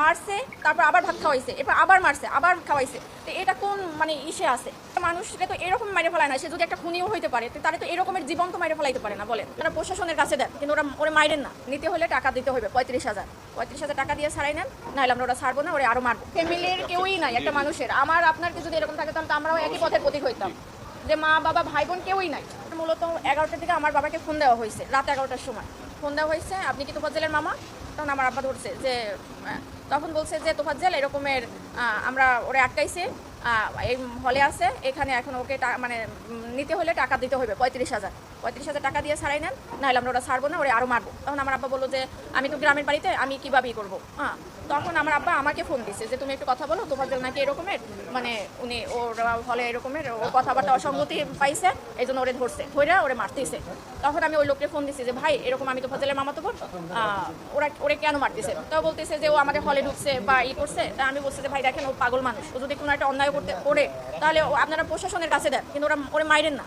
মারছে, তারপর আবার ভাত খাওয়াইছে, এরপর আবার মারছে, আবার খাওয়াইছে। তো এটা কোন মানে ইসে আছে? মানুষকে তো এরকম মাইরে ফেলায় না, সে যদি একটা খুনিও হইতে পারে, তো তারা তো এরকমের জীবন তো মাইরে ফেলাইতে পারে না, বলেন। তারা প্রশাসনের কাছে দেন, কিন্তু ওরা ওরা মাইরেন না। নিতে হলে টাকা দিতে হবে, পঁয়ত্রিশ হাজার। পঁয়ত্রিশ হাজার টাকা দিয়ে ছাড়াই নেন, নাহলে আমরা ওরা ছাড়বো না, ওরা আরও মারবো। ফ্যামিলির কেউই নাই একটা মানুষের। আমার আপনার যদি এরকম থাকে, তাহলে তো আমরাও একই পথের প্রতীক হইতাম। যে মা, বাবা, ভাই, বোন কেউই নাই। মূলত এগারোটার দিকে আমার বাবাকে ফোন দেওয়া হয়েছে, রাত এগারোটার সময়। ফোন দেওয়া হয়েছে, আপনি কি তোফাজ্জেলের মামা? তখন আমার আব্বা ধরছে যে তখন বলছে যে, তোফাজ্জেল এরকমের আমরা ওরে আটকাইছে এই হলে আছে, এখানে এখন ওকে মানে নিতে হলে টাকা দিতে হবে পঁয়ত্রিশ হাজার। পঁয়ত্রিশ হাজার টাকা দিয়ে ছাড়াই নেন, নাহলে আমরা ওরা ছাড়বো না, ওরা আরও মারবো। তখন আমার আব্বা বলল যে, আমি তো গ্রামের বাড়িতে, আমি কীভাবেই করব? হ্যাঁ। তখন আমার আব্বা আমাকে ফোন দিছে যে, তুমি একটু কথা বলো তোফাজ্জেল নাকি এরকমের মানে উনি, ওর হলে এরকমের, ও কথাবার্তা অসঙ্গতি পাইছে এই জন্য ওরে ধরছে ধরে ওরে মারতেছে। তখন আমি ওই লোককে ফোন দিছি যে, ভাই, এরকম আমি তো ফজলের মামা তো বোন ওরা, ওরে কেন মারতেছে? তো বলতেছে যে, ও আমাদের হলে ঢুকছে বা ই করছে। তা আমি বলছি যে, ভাই, দেখেন, ও পাগল মানুষ, ও যদি কোনো একটা অন্যায় করতে, করে, তাহলে আপনারা প্রশাসনের কাছে দেন, কিন্তু ওরা, ওরে মাইরেন না।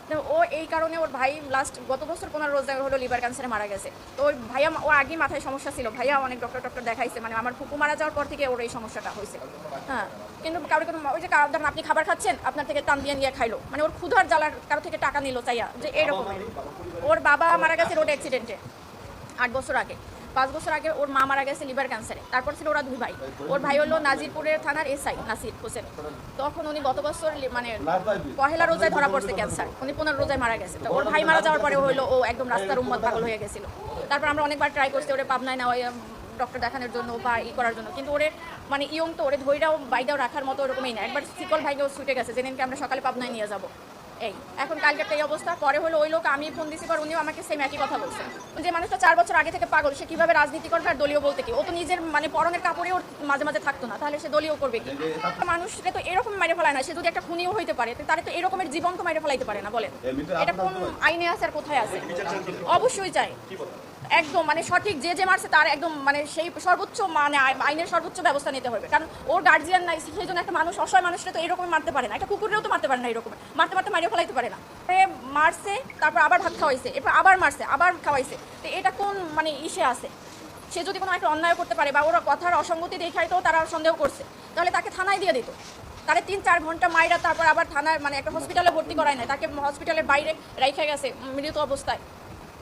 ও এই কারণে ওর ভাই লাস্ট গত বছর পনেরো রোজ হলো লিভার ক্যান্সারে মারা গেছে। তো ওই ভাইয়া ও আগে মাথায় সমস্যা ছিল। ভাইয়া অনেক ডক্টর ডক্টর দেখাইছে। মানে আমার ফুকু মারা যাওয়ার পর থেকে ওর এই সমস্যাটা হয়েছে। হ্যাঁ কিন্তু কারও কোনো ওই যে ধরেন আপনি খাবার খাচ্ছেন আপনার থেকে টান দিয়ে নিয়ে খাইলো। মানে ওর ক্ষুধার জ্বালার কারও থেকে টাকা নিল চাইয়া যে এরকমের ওর বাবা মারা গেছে রোড অ্যাক্সিডেন্টে আট বছর আগে। পাঁচ বছর আগে ওর মা মারা গেছে লিভার ক্যান্সারে। তারপর ছিল ওরা দুই ভাই। ওর ভাই হলো নাজিরপুরের থানার এসআই, নাসির হোসেন। তখন উনি গত বছর মানে পহেলা রোজায় ধরা পড়ছে ক্যান্সার। উনি পনেরো রোজায় মারা গেছে। তো ওর ভাই মারা যাওয়ার পরে হলো ও একদম রাস্তার উম্মত পাগল হয়ে গেছিল। তারপর আমরা অনেকবার ট্রাই করছি ওরে পাবনায় না ডক্টর দেখানোর জন্য বা ই করার জন্য। কিন্তু ওরে মানে ইয়ং তো, ওরে ধৈরাও বাইদাও রাখার মতো ওরকমই না। একবার শিকল ভাইকেও ছুটে গেছে, যেদিনকে আমরা সকালে পাবনায় নিয়ে যাব। এই এখন কালকের এই অবস্থা। পরে হলো ওই লোক আমি ফোন দিছি পর উনিও আমাকে সেম একই কথা বলছে। যে মানুষটা চার বছর আগে থেকে পাগল সে কীভাবে রাজনীতি করবে আর দলীয় বলতে কি? ও তো নিজের মানে পরনের কাপড়ে ওর মাঝে মাঝে থাকতো না তাহলে সে দলীয় করবে কি? মানুষকে তো এরকম মাইরে ফেলায় না সে যদি একটা খুনিও হইতে পারে তো তারা তো এরকমের জীবন তো মাইরে ফেলাইতে পারে না বলেন এটা কোন আইনে আছে আর কোথায় আছে? অবশ্যই চাই। একদম মানে সঠিক যে যে মারছে তার একদম মানে সেই সর্বোচ্চ মানে আইনের সর্বোচ্চ ব্যবস্থা নিতে হবে। কারণ ওর গার্জিয়ান নাই সেই জন্য একটা মানুষ অসহায় মানুষরা তো এরকম মারতে পারে না। একটা কুকুরেও তো মারতে পারে না এরকম। মারতে মারতে মারিয়ে ফেলাইতে পারে না। মারছে, তারপর আবার ভাত খাওয়াইছে, এরপর আবার মারছে, আবার খাওয়াইছে। তো এটা কোন মানে ইসে আছে? সে যদি কোনো একটা অন্যায় করতে পারে বা ওরা কথার অসঙ্গতি দেখাই তো তারা সন্দেহ করছে, তাহলে তাকে থানায় দিয়ে দিত। তাহলে তিন চার ঘণ্টা মাইরা তারপর আবার থানার মানে একটা হসপিটালে ভর্তি করায় না তাকে হসপিটালের বাইরে রেখে গেছে মৃত অবস্থায়।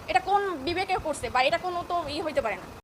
এটা কোন বিবেকে করছে বা এটা কোনো তো ই হইতে পারে না।